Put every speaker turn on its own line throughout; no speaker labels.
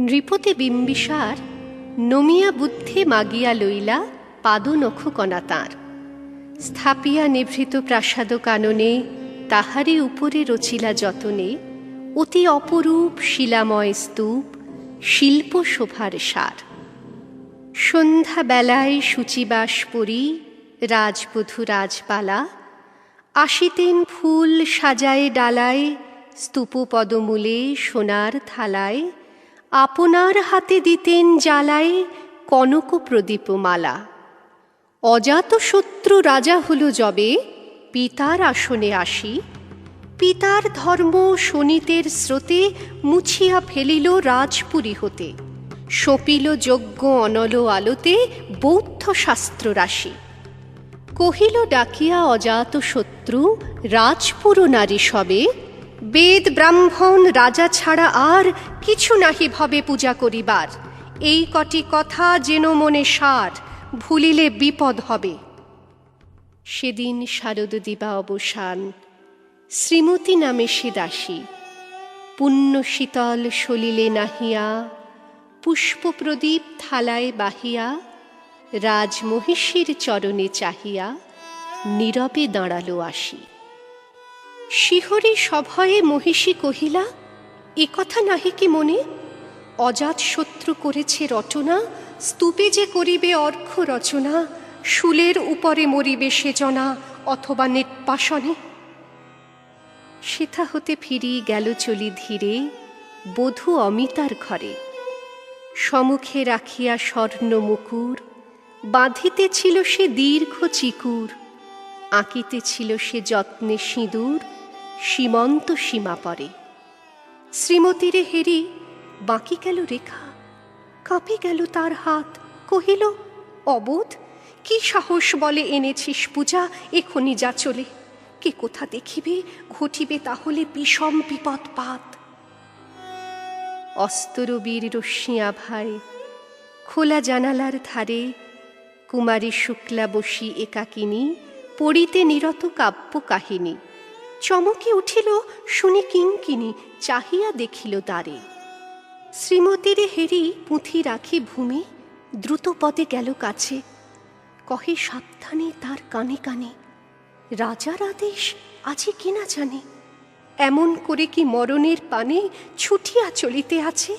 নৃপতি বিম্বিসার নমিয়া বুদ্ধি মাগিয়া লইলা পাদনখ কণা তাঁর। স্থাপিয়া নিভৃত প্রাসাদ কাননে তাহারি উপরে রচিলা যতনে অতি অপরূপ শিলাময় স্তূপ শিল্প শোভার সার। সন্ধ্যা বেলায় সূচিবাস পরি রাজবধূ রাজপালা আসিতেন ফুল সাজায় ডালায় স্তূপ পদমূলে সোনার থালায় আপনার হাতে দিতেন জ্বালায় কনক প্রদীপমালা অজাত শত্রু রাজা হল যবে পিতার আসনে আসি। পিতার ধর্ম শনিতের স্রোতে মুছিয়া ফেলিল রাজপুরী হতে। সপিল যজ্ঞ অনল আলোতে বৌদ্ধ শাস্ত্র রাশি কহিল ডাকিয়া অজাত শত্রু, রাজপুর নারী সবে বেদ ব্রাহ্মণ রাজা ছাড়া আর কিছু নাহি ভবে পূজা করিবার। এই কটি কথা যেন মনে সার, ভুলিলে বিপদ হবে। সেদিন শারদ দিবা অবসান। শ্রীমতী নামে সে দাসী। পুণ্য শীতল সলিলে নাহিয়া, পুষ্প প্রদীপ থালায় বাহিয়া, রাজমহিষীর চরণে চাহিয়া, নীরবে দাঁড়াল আসি। শিহরি সভয়ে মহিষী কহিলা, এ কথা নাহি কি মনে? অজাত শত্রু করেছে রটনা, স্তূপে যে করিবে অর্ঘ রচনা, শুলের উপরে মরিবে সেজনা অথবা নেটপাশনে সেথা হতে ফিরি গেল চলি ধীরে, বধূ অমিতার ঘরে। সমুখে রাখিয়া স্বর্ণ মুকুর, বাঁধিতেছিল সে দীর্ঘ চিকুর, আঁকিতেছিল সে যত্নে সিঁদুর সীমন্ত সীমা পরে শ্রীমতীরে হেরি, বাকি গেল রেখা। কাঁপে গেল তার হাত, কহিল, অবোধ, কি সাহস বলে এনেছিস পূজা, এখনই যা চলে। কে কোথা দেখিবে, ঘটিবে তাহলে বিষম বিপদ পাত। অস্তরবীর রশ্মিয়া ভাই, খোলা জানালার ধারে, কুমারী শুক্লা বসি একাকিনী, পড়িতে নিরত কাব্য কাহিনী। চমকে উঠিল শুনি কিঙ্কিনি চাহিয়া দেখিল দ্বারে শ্রীমতীরে হেরি পুঁথি রাখি ভূমি, দ্রুত পদে গেল কাছে। কহে, সাবধানে তার কানে কানে। রাজার আদেশ আছে কিনা জানে? এমন করে কি মরণের পানে ছুটিয়া চলিতে আছে?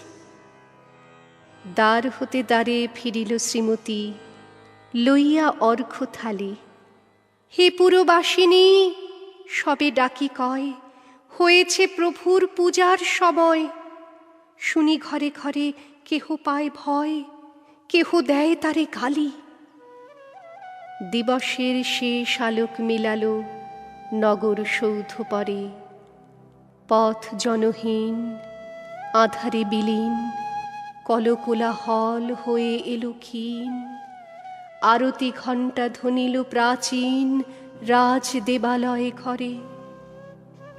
দ্বার হতে দ্বারে ফিরিল শ্রীমতী, লইয়া অর্ঘ থালি। হে পুরবাসিনী সবে ডাকি কয়, হয়েছে প্রভুর পূজার সময়। শুনি ঘরে ঘরে কেহ পায় ভয়, কেহ দেয় তারে গালি। দিবসের শেষ আলোক মিলালো নগর সৌধ পরে। পথ জনহীন, আধারে বিলীন কলকোলা হল হয়ে এলো ক্ষীণ। আরতি ঘণ্টা ধ্বনিল প্রাচীন রাজ দেবালয়ে ঘরে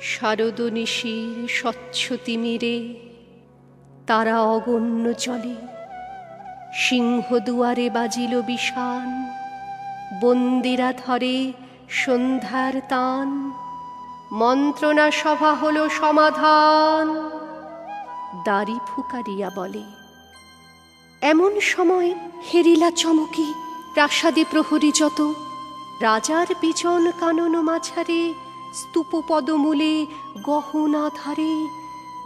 শারদ নিশির স্বচ্ছ তিমিরে তারা অগণ্য চলে সিংহ দুয়ারে বাজিল বিষান, বন্দিরা ধরে সন্ধ্যার তান, মন্ত্রণা সভা হল সমাধান, দাড়ি ফুকারিয়া বলে। এমন সময় হেরিলা চমকি, প্রাসাদে প্রহরী যত রাজার বিজন কানন মাঝারে স্তূপ পদমূলে গহনা ধারে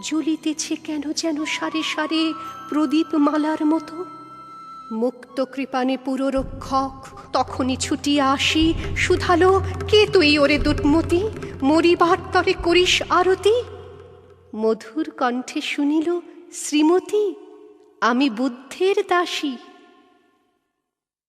জ্বলিতেছে কেন যেন সারে সারে প্রদীপ মালার মতো? মুক্ত কৃপানে পুররক্ষক তখনই ছুটিয়া আসি। শুধালো কে তুই ওরে দুটমতি? মরিবার তরে করিস আরতি? মধুর কণ্ঠে শুনিল, শ্রীমতী, আমি বুদ্ধের দাসী।